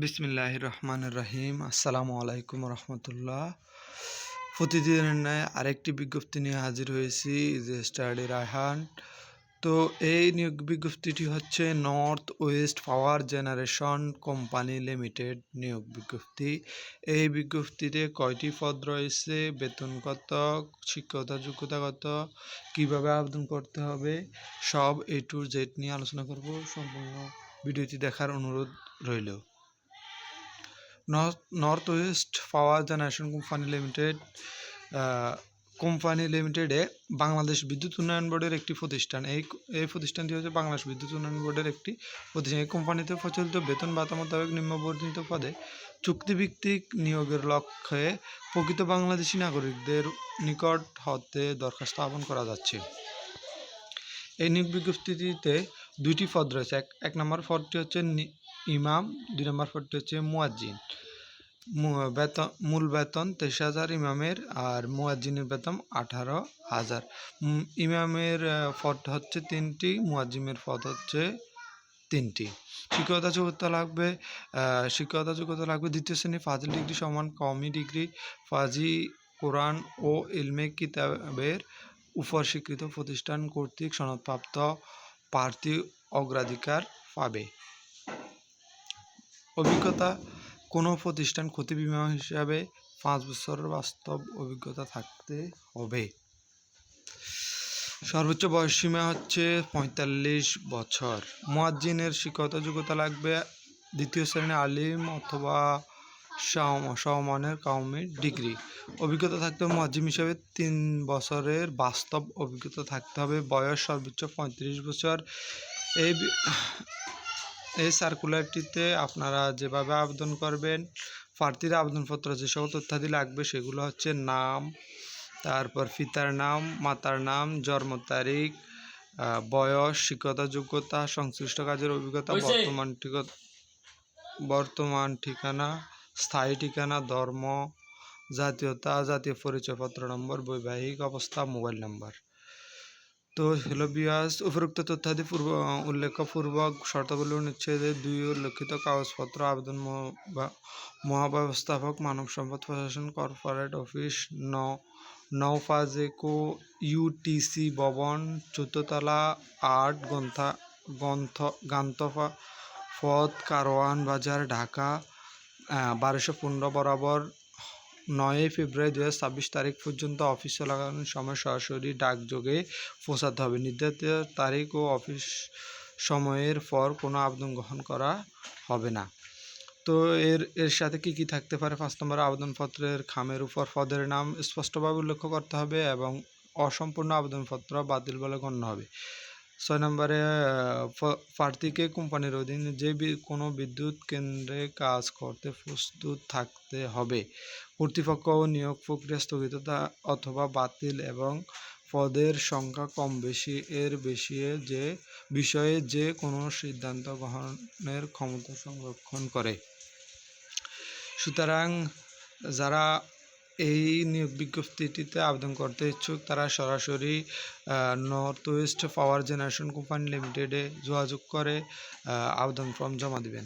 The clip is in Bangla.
বিসমিল্লাহ রহমান রহিম আসসালামু আলাইকুম রহমতুল্লাহ প্রতিদিনের ন্যায় আরেকটি বিজ্ঞপ্তি নিয়ে হাজির হয়েছি, যে স্টাডি রায়হান। তো এই নিয়োগ বিজ্ঞপ্তিটি হচ্ছে North West Power Generation Company Limited নিয়োগ বিজ্ঞপ্তি। এই বিজ্ঞপ্তিতে কয়টি পদ রয়েছে? বেতন কত শিক্ষকতা যোগ্যতা কত কীভাবে আবেদন করতে হবে? সব এ টু জেড নিয়ে আলোচনা করব। সম্পূর্ণ ভিডিওটি দেখার অনুরোধ রইল। North West Power Generation Company Limited company লিমিটেডে বাংলাদেশ বিদ্যুৎ উন্নয়ন বোর্ডের একটি প্রতিষ্ঠান। এই এই প্রতিষ্ঠানটি হচ্ছে বাংলাদেশ বিদ্যুৎ উন্নয়ন বোর্ডের একটি প্রতিষ্ঠান। এই কোম্পানিতে প্রচলিত বেতন ভাতা মোতাবেক নিম্নবর্ণিত পদে চুক্তিভিত্তিক নিয়োগের লক্ষ্যে প্রকৃত বাংলাদেশি নাগরিকদের নিকট হতে দরখাস্ত আহ্বান করা যাচ্ছে। এই নিয়োগ বিজ্ঞপ্তিটিতে দুইটি পদ রয়েছে। এক এক নম্বর পদটি হচ্ছে ইমাম, দুই নম্বর পদটি হচ্ছে মুয়াজ্জিন। বেতন, মূল বেতন তেইশ হাজার ইমামের আর মুয়াজ্জিনের বেতন আঠারো হাজার। ইমামের পদ হচ্ছে তিনটি, মুয়াজ্জিমের পদ হচ্ছে তিনটি। শিক্ষকতা যোগ্যতা লাগবে শিক্ষকতা যোগ্যতা লাগবে দ্বিতীয় শ্রেণি, ফাজিল ডিগ্রি সমান কমি ডিগ্রি, ফাজি, কোরআন ও ইলমে কিতাবের উপর স্বীকৃত প্রতিষ্ঠান কর্তৃক সনদপ্রাপ্ত প্রার্থী অগ্রাধিকার পাবে। অভিজ্ঞতা, কোনো প্রতিষ্ঠান ক্ষতি বিমা হিসাবে পাঁচ বছরের বাস্তব অভিজ্ঞতা থাকতে হবে। সর্বোচ্চ বয়স সীমা হচ্ছে পঁয়তাল্লিশ বছর। মুয়াজ্জিনের শিক্ষকতা যোগ্যতা লাগবে দ্বিতীয় শ্রেণি আলিম অথবা সমমানের কাউমি ডিগ্রি। অভিজ্ঞতা থাকতে হবে মুয়াজ্জিম হিসাবে তিন বছরের বাস্তব অভিজ্ঞতা থাকতে হবে। বয়স সর্বোচ্চ পঁয়ত্রিশ বছর। এই এই সার্কুলারটিতে আপনারা যেভাবে আবেদন করবেন প্রার্থীর আবেদনপত্র যে সকল তথ্যাদি লাগবে সেগুলো হচ্ছে নাম তারপর পিতার নাম মাতার নাম জন্ম তারিখ বয়স শিক্ষতা যোগ্যতা সংশ্লিষ্ট কাজের অভিজ্ঞতা বর্তমান ঠিকা- বর্তমান ঠিকানা স্থায়ী ঠিকানা, ধর্ম, জাতীয়তা, জাতীয় পরিচয়পত্র নম্বর, বৈবাহিক অবস্থা, মোবাইল নাম্বার। তো হ্যালো বিয়াস, উপরোক্ত তথ্যাদি পূর্ব উল্লেখপূর্বক শর্তাবলী অনুচ্ছেদে দুই উল্লেখিত কাগজপত্র, আবেদন মহাব্যবস্থাপক, মানব সম্পদ প্রশাসন কর্পোরেট অফিস, ন নৌফাজেকো ইউটিসি ভবন, চোদ্দতলা, আট গ্রন্থা গ্রন্থ গান্তফা, পথ, কারওয়ান বাজার, ঢাকা বারোশো পনেরো বরাবর নয়ই ফেব্রুয়ারি দু ছাব্বিশ তারিখ পর্যন্ত অফিস চলাকালীন সময় সরাসরি ডাকযোগে পৌঁছাতে হবে। নির্ধারিত তারিখ ও অফিস সময়ের পর কোনো আবেদন গ্রহণ করা হবে না। তো এর এর সাথে কি কি থাকতে পারে? পাঁচ নম্বর, আবেদনপত্রের খামের উপর পদের নাম স্পষ্টভাবে উল্লেখ করতে হবে এবং অসম্পূর্ণ আবেদনপত্র বাতিল বলে গণ্য হবে। ছয় নম্বরে প্রার্থীকে কোম্পানির অধীনে যে কোনো বিদ্যুৎ কেন্দ্রে কাজ করতে প্রস্তুত থাকতে হবে। কর্তৃপক্ষ ও নিয়োগ প্রক্রিয়া স্থগিততা অথবা বাতিল এবং পদের সংখ্যা কম বেশি, এর বেশি যে বিষয়ে যে কোনো সিদ্ধান্ত গ্রহণের ক্ষমতা সংরক্ষণ করে। সুতরাং যারা এই নিয়োগ বিজ্ঞপ্তিটিতে আবেদন করতে ইচ্ছুক তারা সরাসরি North West Power Generation Company লিমিটেডে যোগাযোগ করে আবেদন ফর্ম জমা দিবেন।